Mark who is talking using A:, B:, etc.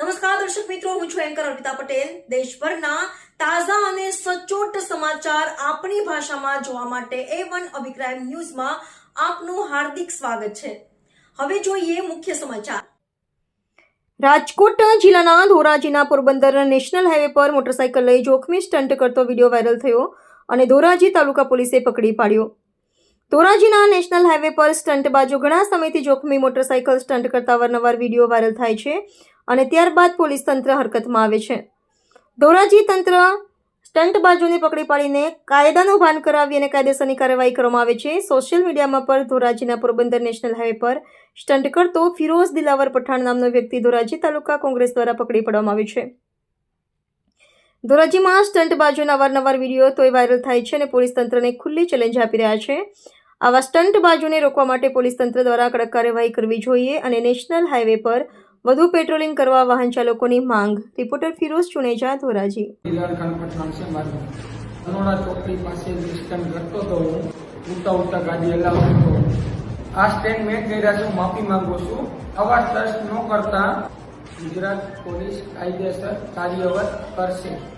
A: નમસ્કાર, દર્શક મિત્રો, હું છું એન્કર અર્પિતા પટેલ. દેશભરના તાજા અને સચોટ સમાચાર આપણી ભાષામાં જોવા માટે એ વન અભિપ્રાય ન્યૂઝમાં આપનું હાર્દિક સ્વાગત છે. હવે જોઈએ મુખ્ય સમાચાર. રાજકોટ જિલ્લાના ધોરાજીના પોરબંદર નેશનલ હાઈવે પર મોટરસાયકલ લઈ જોખમી સ્ટન્ટ કરતો વીડિયો વાયરલ થયો અને ધોરાજી તાલુકા પોલીસે પકડી પાડ્યો. ધોરાજીના નેશનલ હાઈવે પર સ્ટંટબાજો ઘણા સમયથી જોખમી મોટરસાયકલ સ્ટંટ કરતા અવારનવાર વીડિયો વાયરલ થાય છે. અને ત્યારબાદ પોલીસ તંત્ર હરકતમાં આવે છે. ધોરાજી તંત્ર સ્ટંટબાજોને પકડી પાડીને કાયદાનું ભાન કરાવી અને કાયદેસરની કાર્યવાહી કરવામાં આવે છે. સોશિયલ મીડિયામાં પર ધોરાજીના પોરબંદર નેશનલ હાઈવે પર સ્ટંટ કરતો ફિરોઝ દિલાવર પઠાણ નામનો વ્યક્તિ ધોરાજી તાલુકા કોંગ્રેસ દ્વારા પકડી પાડવામાં આવ્યો છે. ધોરાજીમાં સ્ટંટબાજોના અવારનવાર વીડિયો તોય વાયરલ થાય છે અને પોલીસ તંત્રને ખુલ્લી ચેલેન્જ આપી રહ્યા છે. આવા સ્ટંટબાજોને રોકવા માટે પોલીસ તંત્ર દ્વારા કડક કાર્યવાહી કરવી જોઈએ અને નેશનલ હાઈવે પર વધુ પેટ્રોલિંગ કરવા વાહન ચાલકોની માંગ, રિપોર્ટર ફિરોઝ ચુનેજા, ધોરાજી.
B: અરોડા ચોકડી આ સ્ટેન્ડ મેં કર્યા છે માફી માંગુ છું. આવા ટ્રસ્ટ ન કરતા ગુજરાત પોલીસ કાયદેસર કાર્યવાહી કરશે.